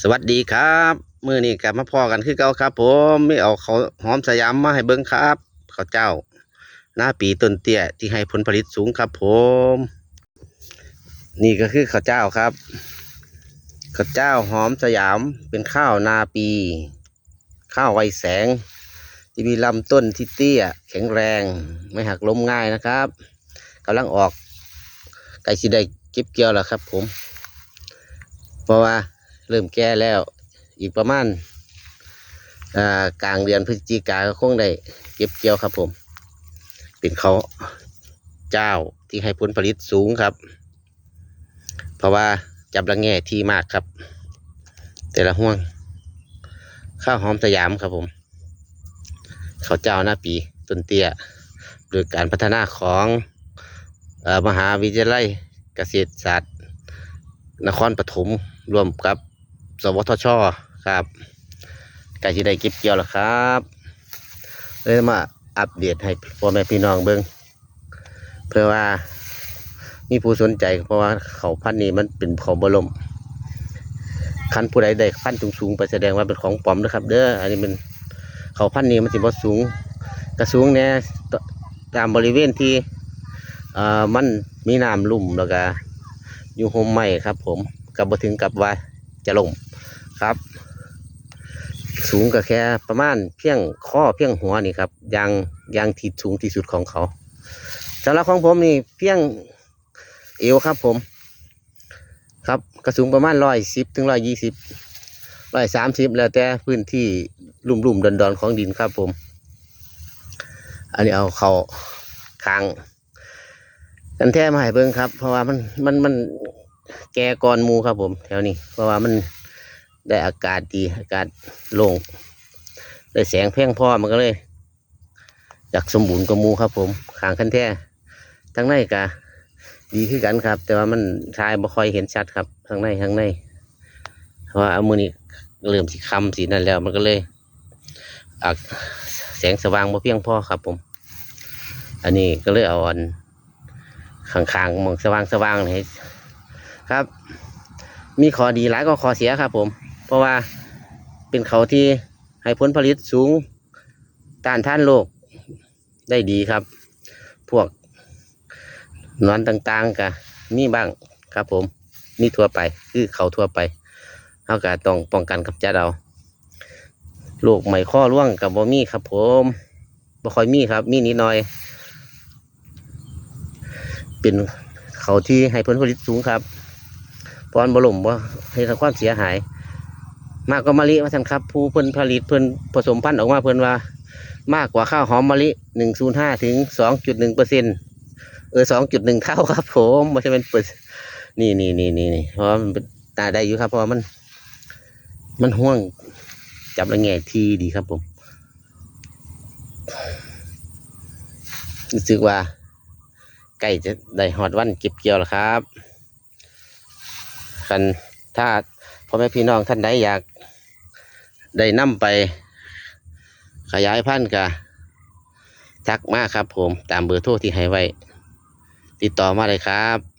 สวัสดีครับมือนี้กลับมาพอกันคือเก่าครับ ผมไม่เอาเขาหอมสยามมาให้เบิ่งครับข้าวเจ้า หน้าปีต้นเตี้ยที่ให้ผลผลิตสูงครับ ผม นี่ก็คือข้าวเจ้าครับข้าวเจ้าหอมสยามเป็นข้าวนาปี ข้าวไวแสง ที่มีลำต้นที่เตี้ย แข็งแรง ไม่หักล้มง่ายนะครับกำลังออกใกล้สิได้เก็บเกี่ยวแล้วครับ ผม เพราะว่า เริ่มแก่แล้ว อีกประมาณกลางเดือนพฤศจิกาก็คงได้เก็บเกี่ยวครับผม เป็นเขาเจ้าที่ให้ผลผลิตสูงครับ เพราะว่าจับระแง่ที่มากครับ แต่ละห่วง ข้าวหอมสยามครับผมข้าวเจ้าหน้าปีต้นเตี้ยโดยการพัฒนาของอมหาวิทยาลัยเกษตรศาสตร์ นครปฐมร่วมกับ สวทชครับกล้จะได้เก็บเกี่ยวแล้วครับเลยมาอัปเดตให้พ่อแม่พี่น้องเบิงเพื่อว่ามีผู้สนใจเพราะว่าเขาพันนี้มันเป็นเขาบรมคันผู้ใดได้พันสูงๆไปแสดงว่าเป็นของปลอมนะครับ เด้ออันนี้มันเขาพันนี้มันสิบ่สูง กระสูงเนี่ยตามบริเวณที่อ่อมันมีน้ำลุ่มแล้วก็อยู่โฮมไม้ครับ ผมกับบถึงกับว่าจะลง ครับ สูงก็แค่ประมาณเพียงข้อเพียงหัวนี่ครับยางยางที่สูงที่สุดของเขาสำหรับของผมนี่เพียงเอวครับผม ครับกระสูงประมาณร้อยสิบถึงร้อยยี่สิบร้อยสามสิบแล้วแต่พื้นที่ลุ่มลุ่มดอนดอนๆของดินครับผม อันนี้เอาเขาคางกันแท้มาให้เบิ้งครับ เพราะว่ามันมันมันแกก่อนมูครับผม แถวนี้เพราะว่ามัน ได้อากาศดีอากาศโล่งได้แสงเพียงพอมันก็เลยอยากสมบูรณ์กับหมูครับ ผมขางคันแท้ทั้งในกะดีขึ้นกันครับ แต่ว่ามันชายบ่ค่อยเห็นชัดครับทั้งในทั้งในเพราะว่าเอามือนี้เริ่มสีคำสีนั่นแล้ว มันก็เลยอักแสงสว่างบ่เพียงพอครับ ผม อันนี้ก็เลยเอาอันข้างๆมองสว่างๆให้ครับ มีข้อดีหลายก็ข้อเสียครับ ผม ราะว่าเป็นเขาที่ให้ผลผลิตสูงต้านท่านโรคได้ดีครับ พวกนอนต่างๆก็มีบ้างครับผมมีทั่วไป คือเขาทั่วไปเขาก็ต้องป้องกันกับจัดเอาโรคไหมข้อร่วงกับบ่มีครับ ผมบ่ค่อยมีครับ มีนิดหน่อย เป็นเขาที่ให้ผลผลิตสูงครับปอนบลมว่าให้ทำความเสียหาย มากกว่ามะลิว่าท่านครับ ผู้เพิ่นผลิตเพิ่นผสมพันธุ์ออกมาเพิ่นว่า มากกว่าข้าวหอมมะลิหนึ่งศูนย์ห้าถึงสองจุดหนึ่งเปอร์เซ็นเออสองจุดหนึ่งเท่าครับผมไม่ใช่เป็นเปอร์นี่นี่นี่นี่นี่เพราะมันตาได้อยู่ครับเพราะมัน มันห่วง จับระแงทีดีครับผมรู้สึกว่าใกล้จะได้หอดวันเก็บเกี่ยวแล้วครับคันถ้า พ่อแม่พี่น้องท่านใดอยาก ได้นำไป ขยายพันธุ์กะทักมาครับผมตามเบอร์โทรที่ให้ไว้ ติดต่อมาเลยครับ